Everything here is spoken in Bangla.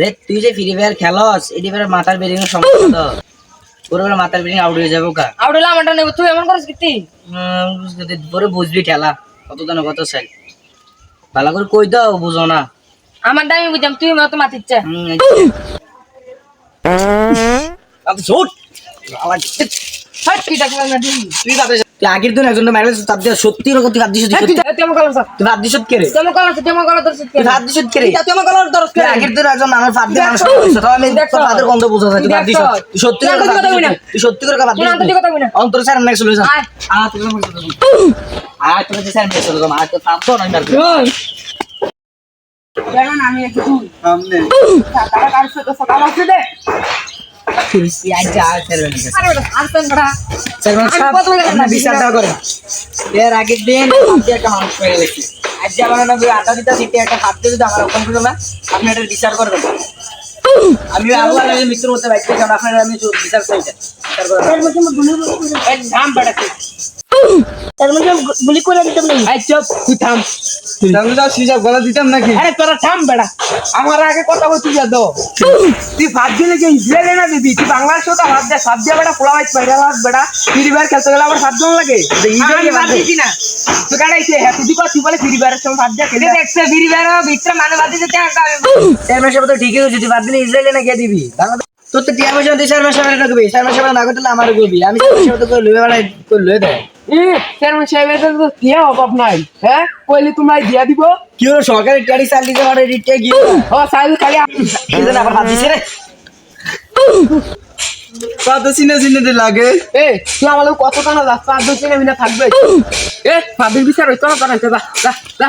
রে তুই যে ফ্রি ফায়ার খেলস এটি বেড়ে মাথার বেরিং সমস্যা তো। পুরো মাথার বেরিং আউট হয়ে যাব কা আউট হলে আমারটা নেব। তুই এমন করিস কি পরে বুঝবি খেলা কত জানো কত চাই। ভালো করে কই দাও বুঝো না। আমারটা আমি বুঝলাম তুই মতো মাতিচ্ছে হুম, এই যে। শুট আবার হাট কি ডাকবো না তুই তুই ভাবে তুই আগের দিন একজন মারলে তার দিয়ে সত্যি রকম তুই কে রে আগের দিন একজন আমার দিয়ে মানুষ ভাবের গন্ধ বুঝা যায় তুই ভাব তুই সত্যি করে কথা। তুই সত্যি করে। অন্তর স্যার নেক্সট চলে যা আ তুই আ তুই স্যার নেক্সট চলে যা আর তো থাম তো না আমি একটু সামনে টাকা কার সাথে সকাল আসছে দে তুই আজ যা স্যার নেক্সট আরে স্যার আমি সাহেব আপনি বিচার দাও করেন এর আগের দিন একটা মানুষ পেয়ে গেছি আজ আমার না আটা দিতে শীতে একটা হাত দিয়ে যদি আমার ওখান না আপনি এটা বিচার করবেন। আমি আল্লাহ মিত্র হতে পারছি কারণ আপনার আমি বিচার চাই বিচার নাম বেটা তুই তার মধ্যে গুলি করে দিতাম না এই চুপ তুই থাম আমি তো সিজাব গলা দিতাম নাকি আরে তোরা থাম বেটা আমার আগে কথা বলতে যা দাও তুই ভাত দিলে যে ইসরায়েলে না দিবি তুই বাংলাদেশেও তো ভাত দে সাত দিয়ে বেটা পোলা ভাই বাইরে লাগ বেটা ফ্রি ফায়ার খেলতে গেলে আমার সাত জন লাগে ইসরায়েলে ভাত দিছি না তুই কাটাইছে হ্যাঁ তুই কথা বলে ফ্রি ফায়ারের সঙ্গে ভাত দিয়ে খেলে দেখছে বিড়ি বেরো ভিতরে মানে বাদি যেতে স্যার মাসে তো ঠিকই বাদ দিলে ইসরায়েলে না গিয়ে দিবি বাংলাদেশ তোর তো টিয়া পয়সা না করবি না করতে আমারও করবি আমি করে লুয়ে বেড়াই করে লুয়ে দেয় চেয়ারম্যান সাহেবের তো দিয়ে অভাব নাই হ্যাঁ? কইলে তোমরা দিয়া দিব? কি হলো সরকারি টাড়ি চাল দিতে পারে রিটে গিয়ে। ও সাহেব খালি সেদিন আবার হাত দিছে রে। কত চিনে চিনে লাগে। এ তুই আমাদের কত টানা যাচ্ছে আর দুই চিনে মিনে থাকবে। এ ফাদির বিচার হইতো না যা যা যা।